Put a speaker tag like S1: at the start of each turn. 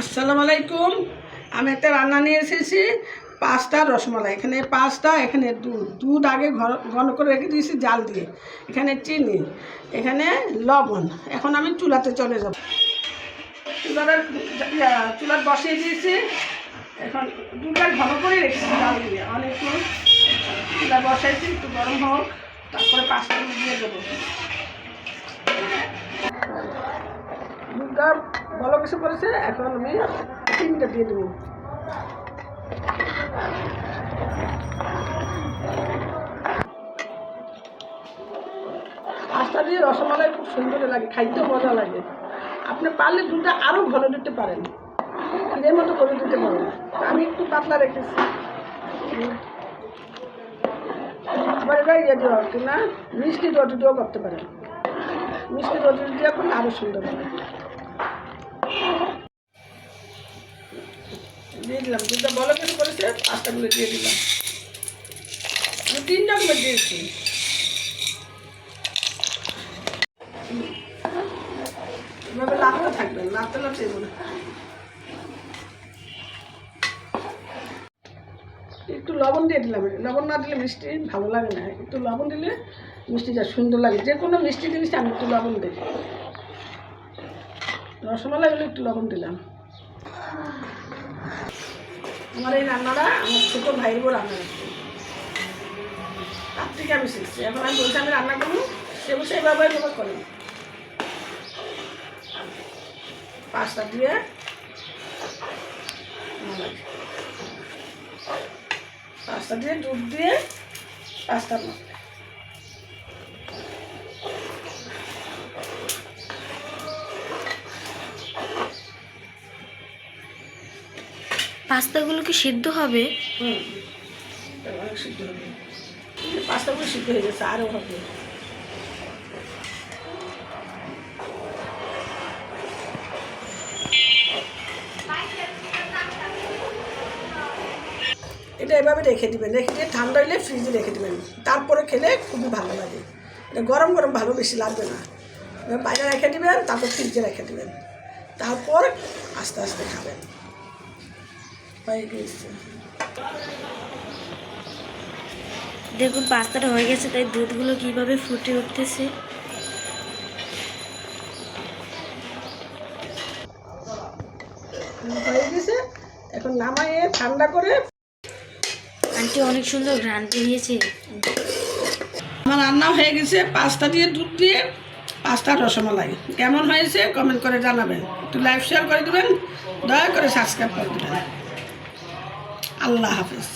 S1: আসসালামু আলাইকুম আমি একটা রান্না নিয়ে এসেছি, পাঁচটা রসমালাই। এখানে পাঁচটা, এখানে দুধ। দুধ আগে ঘন করে রেখে দিয়েছি জাল দিয়ে। এখানে চিনি, এখানে লবণ। এখন আমি চুলাতে চলে যাব। চুলার চুলার বসিয়ে দিয়েছি। এখন দুধটা ঘন করে রেখেছি জাল দিয়ে। অনেকক্ষণ চুলা বসাইছি, একটু গরম হোক, তারপরে পাঁচটা দিয়ে দেবো। দুধটা ভালো কিছু করেছে? এখন আমি তিনটা দিয়ে দেবো। পাস্তা দিয়ে রসমালাই খুব সুন্দর লাগে, খাইতেও মজা লাগে। আপনি পারলে দুধটা আরও ভালো দিতে পারেন। ক্ষীরের মতো করে দিতে পারেন। আমি একটু পাতলা রেখেছি। মিষ্টি রুটি দিয়েও করতে পারেন। মিষ্টি রুটি দিয়ে করলে আরও সুন্দর হবে। দিয়ে দিলাম দুধটা বলো কিছু করেছে পাঁচটাগুলো দিয়ে দিলাম। আমি তিনটা করে দিয়েছি। এভাবে লাফতে থাকবেন লাফতে লাফতে এগুলো। একটু লবণ দিয়ে দিলাম। লবণ না দিলে মিষ্টি ভালো লাগে না। একটু লবণ দিলে মিষ্টিটা সুন্দর লাগে। যে কোনো মিষ্টি জিনিস আমি একটু লবণ দিই। হলে একটু লবণ দিলাম। আমার এই রান্নাটা আমার ছোটো ভাইয়ের বউ রান্না। তার থেকে আমি শিখছি। এখন আমি বলছি, আমি রান্না করব? সে বসে এইভাবে এইভাবে করি। পাঁচটা দিয়ে। পাঁচটা দিয়ে দুধ দিয়ে পাঁচটা
S2: পাস্তাগুলো কি সিদ্ধ হবে?
S1: সিদ্ধ হবে। পাঁচটাগুলো সিদ্ধ হয়ে গেছে আরও হবে। এটা এভাবে রেখে দিবেন, রেখে দিয়ে ঠান্ডা হলে ফ্রিজে রেখে দেবেন। তারপরে খেলে খুবই ভালো লাগে। এটা গরম গরম ভালো বেশি লাগবে না। বাইরে রেখে দিবেন, তারপর ফ্রিজে রেখে দেবেন। তারপর আস্তে আস্তে খাবেন। হয়ে গেছে।
S2: দেখুন পাস্তাটা হয়ে গেছে তাই দুধগুলো কীভাবে ফুটে উঠতেছে।
S1: হয়ে গেছে। এখন নামাইয়ে ঠান্ডা করে
S2: আন্টি অনেক সুন্দর ঘ্রাণ বেরিয়েছে
S1: আমার রান্না হয়ে গেছে পাস্তা দিয়ে দুধ দিয়ে পাস্তা রসমালাই। কেমন হয়েছে কমেন্ট করে জানাবেন। একটু লাইভ শেয়ার করে দেবেন দয়া করে সাবস্ক্রাইব করে দেবেন। আল্লাহ হাফিজ।